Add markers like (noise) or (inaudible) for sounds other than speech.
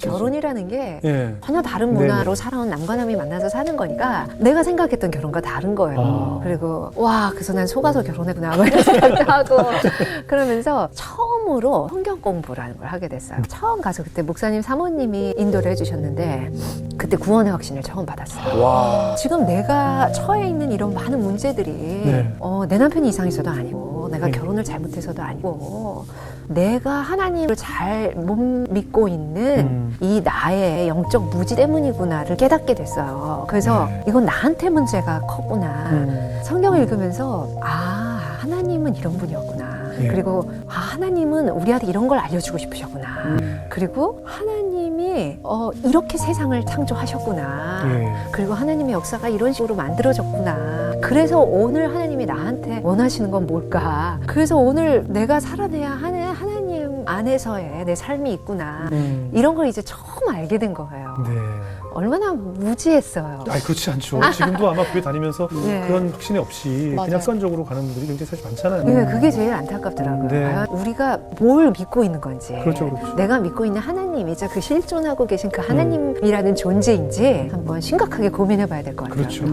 결혼이라는 게 예. 전혀 다른. 문화로 살아온 남과 남이 만나서 사는 거니까 내가 생각했던 결혼과 다른 거예요. 아. 그리고 와 그래서 난 속아서 결혼했구나 뭐 이런 생각도 (laughs) 하고 그러면서 처음으로 성경 공부라는 걸 하게 됐어요. 처음 가서 그때 목사님 사모님이 인도를 해주셨는데 그때 구원의 확신을 처음 받았어요. 와. 지금 내가 처해 있는 이런 많은 문제들이 네. 어, 내 남편이 이상해서도 아니고 내가 네. 결혼을 잘못해서도 아니고 내가 하나님을 잘 못 믿고 있는 음. 이 나의 영적 무지 때문이구나를 깨닫게 됐어요. 그래서 네. 이건 나한테 문제가 컸구나. 음. 성경 을 읽으면서 아 하나님은 이런 분이었구나. 예. 그리고 아 하나님은 우리한테 이런 걸 알려주고 싶으셨구나. 네. 그리고 하나님이 어, 이렇게 세상을 창조하셨구나. 예. 그리고 하나님의 역사가 이런 식으로 만들어졌구나. 그래서 오늘 하나님이 나한테 원하시는 건 뭘까? 그래서 오늘 내가 살아내야 하는 하나님 안에서의 내 삶이 있구나. 음. 이런 걸 이제 처음 알게 된 거예요. 네. 얼마나 무지했어요. 아니 그렇지 않죠. 지금도 아마 교회 다니면서 (laughs) 네. 그런 확신이 없이 맞아요. 그냥 습관적으로 가는 분들이 굉장히 사실 많잖아요. 네, 그게 제일 안타깝더라고요. 네. 과연 우리가 뭘 믿고 있는 건지. 그렇죠, 그렇죠. 내가 믿고 있는 하나님이 자 그 실존하고 계신 그 하나님이라는 존재인지 한번 심각하게 고민해 봐야 될 것 같아요. 그렇죠.